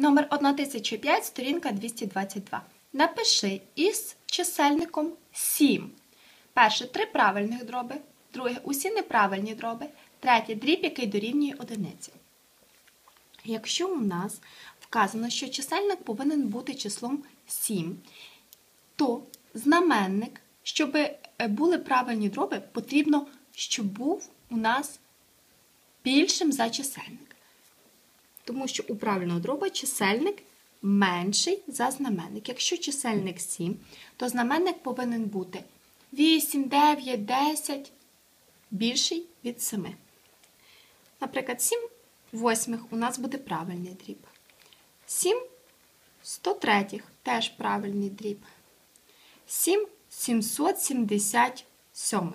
Номер 1005, сторінка 222. Напиши із чисельником 7. Перше три правильних дроби. Друге усі неправильні дроби. Третє дріб, який дорівнює одиниці. Якщо у нас вказано, що чисельник повинен бути числом 7, то знаменник, щоб е, були правильні дроби, потрібно, щоб був у нас більшим за чисельник. Тому що у правильного дроба чисельник менший за знаменник. Якщо чисельник 7, то знаменник повинен бути 8, 9, 10 більший від 7. Наприклад, 7 восьмих у нас буде правильний дріб. 7 103 теж правильний дріб. 7 777.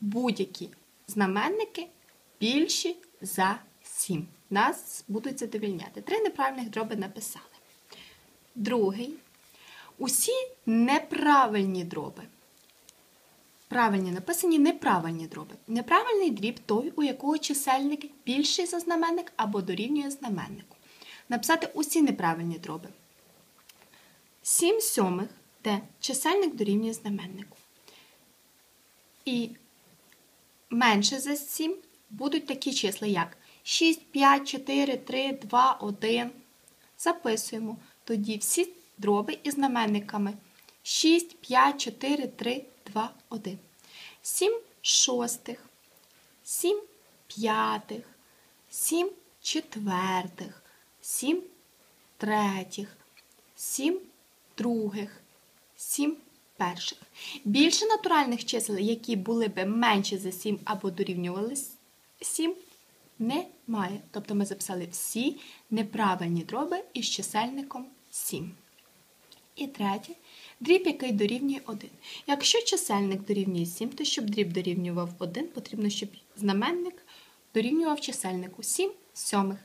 Будь-які знаменники більші за 7. Нас будуть задовільняти. Три неправильних дроби написали. Другий. Усі неправильні дроби. Правильні написані неправильні дроби. Неправильний дріб той, у якого чисельник більший за знаменник або дорівнює знаменнику. Написати усі неправильні дроби. 7 сьомих, де чисельник дорівнює знаменнику. І менше за 7 будуть такі числа, як 6, 5, 4, 3, 2, 1. Записуємо. Тоді всі дроби із знаменниками. 6, 5, 4, 3, 2, 1. 7 шостих, 7 п'ятих, 7 четвертих, 7 третіх, 7 других, 7 перших. Більше натуральних чисел, які були б менші за 7 або дорівнювали 7, немає. Тобто ми записали всі неправильні дроби із чисельником 7. І третє. Дріб, який дорівнює 1. Якщо чисельник дорівнює 7, то щоб дріб дорівнював 1, потрібно, щоб знаменник дорівнював чисельнику 7 сьомих.